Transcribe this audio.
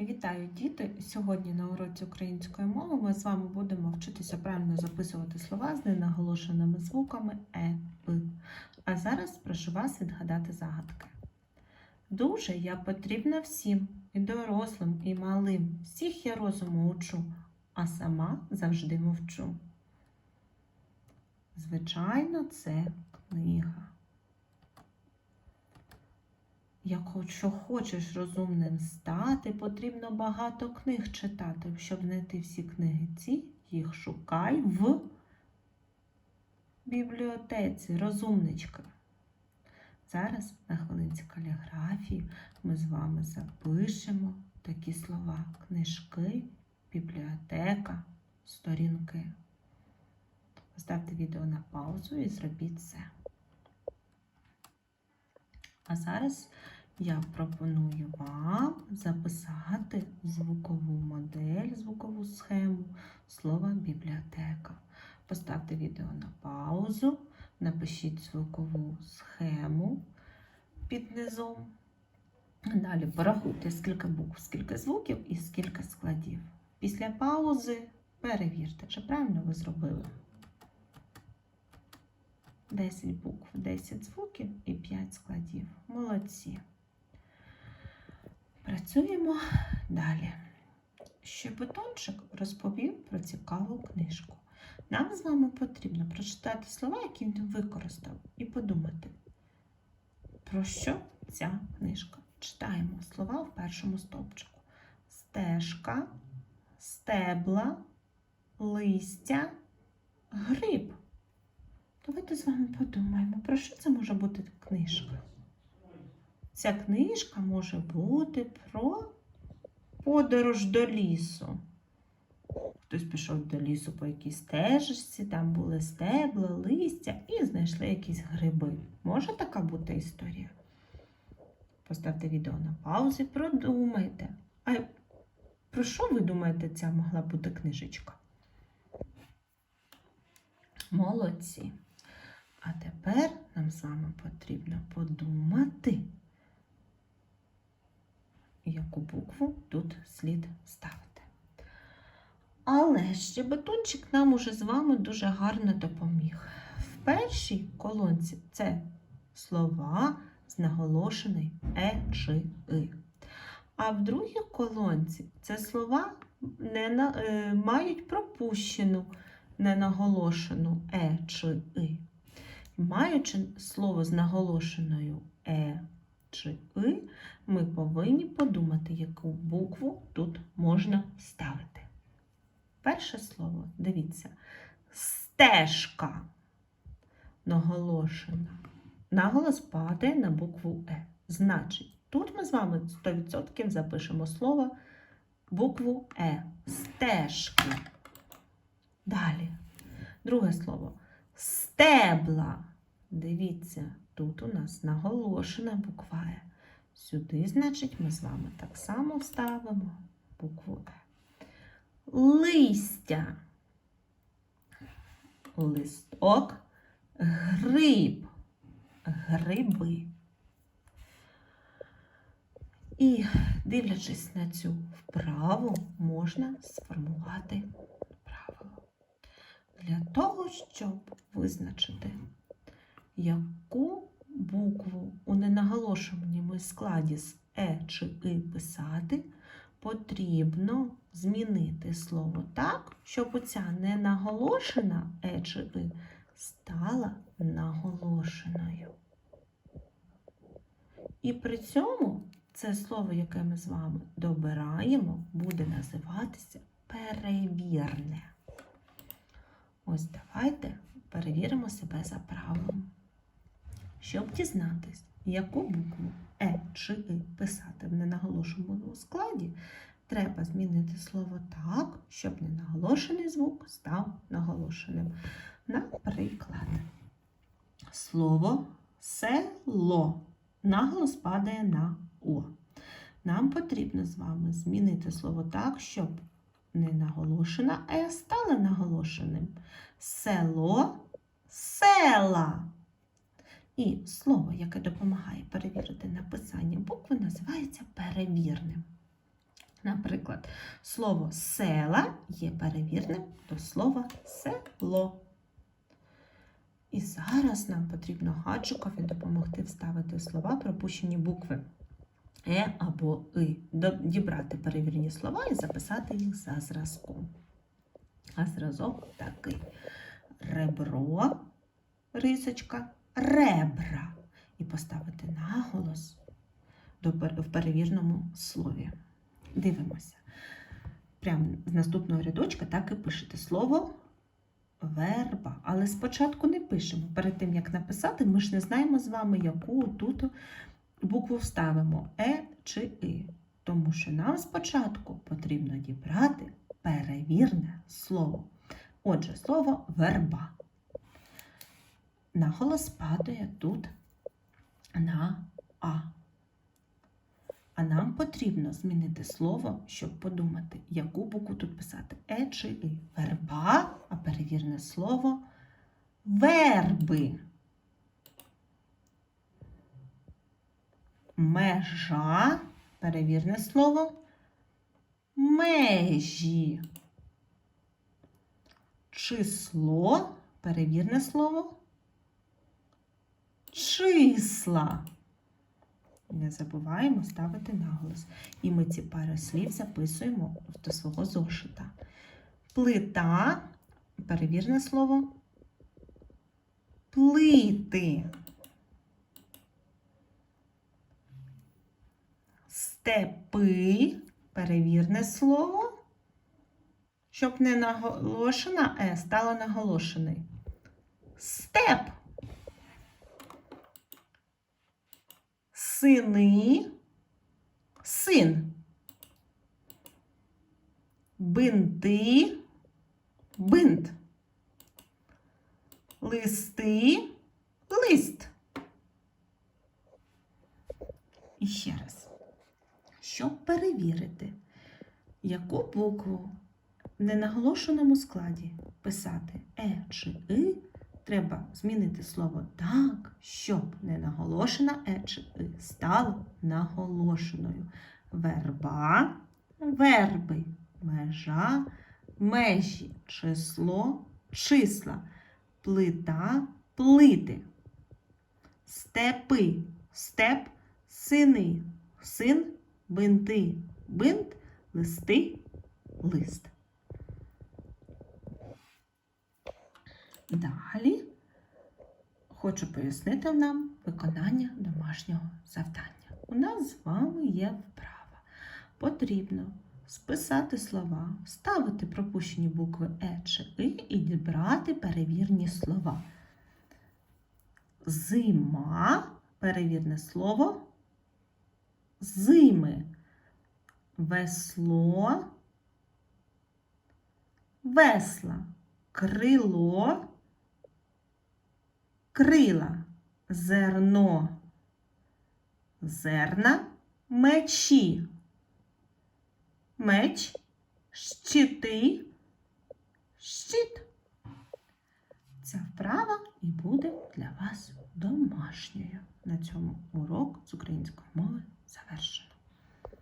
Вітаю, діти! Сьогодні на уроці української мови ми з вами будемо вчитися правильно записувати слова з ненаголошеними звуками е, п. А зараз прошу вас відгадати загадки. Дуже я потрібна всім, і дорослим, і малим. Всіх я розуму учу, а сама завжди мовчу. Звичайно, це книга. Якщо хочеш розумним стати, потрібно багато книг читати. Щоб знайти всі книги ці, їх шукай в бібліотеці, розумничка. Зараз на хвилинці каліграфії ми з вами запишемо такі слова: книжки, бібліотека, сторінки. Поставте відео на паузу і зробіть це. А зараз я пропоную вам записати звукову модель, звукову схему слова бібліотека. Поставте відео на паузу, напишіть звукову схему під низом. Далі порахуйте, скільки букв, скільки звуків і скільки складів. Після паузи перевірте, чи правильно ви зробили. 10 букв, 10 звуків і 5 складів. Молодці. Працюємо далі. Щебетончик розповів про цікаву книжку. Нам з вами потрібно прочитати слова, які він використав, і подумати, про що ця книжка. Читаємо слова в першому стовпчику: стежка, стебла, листя, гриб. Давайте з вами подумаємо, про що це може бути книжка. Ця книжка може бути про подорож до лісу. Хтось пішов до лісу по якійсь стежечці, там були стебла, листя і знайшли якісь гриби. Може така бути історія? Поставте відео на паузу продумайте. А про що ви думаєте, ця могла бути книжечка? Молодці. А тепер нам з вами потрібно подумати, яку букву тут слід ставити. Але щебетунчик нам уже з вами дуже гарно допоміг. В першій колонці це слова з наголошений е чи и. А в другій колонці це слова не на, е, мають пропущену ненаголошену е чи и. Маючи слово з наголошеною е чи и, ми повинні подумати, яку букву тут можна ставити. Перше слово, дивіться, стежка наголошена. Наголос падає на букву Е. Значить, тут ми з вами 100% запишемо слово букву Е. Стежки. Далі. Друге слово. Стебла. Дивіться, тут у нас наголошена буква Е. Сюди, значить, ми з вами так само вставимо букву Е. Листя. Листок. Гриб. Гриби. І, дивлячись на цю вправу, можна сформувати правило. Для того, щоб визначити, яку букву у ненаголошеному складі з Е чи И писати, потрібно змінити слово так, щоб оця ненаголошена Е чи И стала наголошеною. І при цьому це слово, яке ми з вами добираємо, буде називатися перевірне. Ось давайте перевіримо себе за правилом. Щоб дізнатись, яку букву Е чи И писати в ненаголошеному складі, треба змінити слово так, щоб ненаголошений звук став наголошеним. Наприклад, слово село. Наголос падає на О. Нам потрібно з вами змінити слово так, щоб ненаголошена Е стала наголошеним. Село села. І слово, яке допомагає перевірити написання букви, називається перевірним. Наприклад, слово села є перевірним до слова село. І зараз нам потрібно гаджикові допомогти вставити слова пропущені букви Е або И, дібрати перевірені слова і записати їх за зразком. А зразок такий: ребро, рисочка, ребра. І поставити наголос в перевірному слові. Дивимося. Прямо з наступного рядочка так і пишете слово верба. Але спочатку не пишемо. Перед тим, як написати, ми ж не знаємо з вами, яку тут букву вставимо Е чи И. Тому що нам спочатку потрібно дібрати перевірне слово. Отже, слово верба. Наголос падає тут на А. А нам потрібно змінити слово, щоб подумати, яку букву тут писати Е чи И. Верба, а перевірне слово верби. Межа, перевірне слово межі. Число, перевірне слово числа. Не забуваємо ставити наголос. І ми ці пари слів записуємо до свого зошита. Плита, перевірне слово. Плити. Степи, перевірне слово. Щоб не наголошена Е, стало наголошений. Степ. Сини, син. Бинти, бинт. Листи, лист. І ще раз. Щоб перевірити, яку букву в ненаголошеному складі писати Е чи И, треба змінити слово так, щоб ненаголошена Е чи стало наголошеною. Верба, верби, межа, межі, число, числа, плита, плити, степи, степ, сини, син, бинти, бинт, листи, лист. Далі хочу пояснити нам виконання домашнього завдання. У нас з вами є вправа. Потрібно списати слова, вставити пропущені букви Е чи И і дібрати перевірні слова. Зима, перевірне слово, зими, весло, весла, крило, крила, зерно, зерна, мечі, меч, щити, щит. Ця вправа і буде для вас домашньою. На цьому урок з української мови завершено.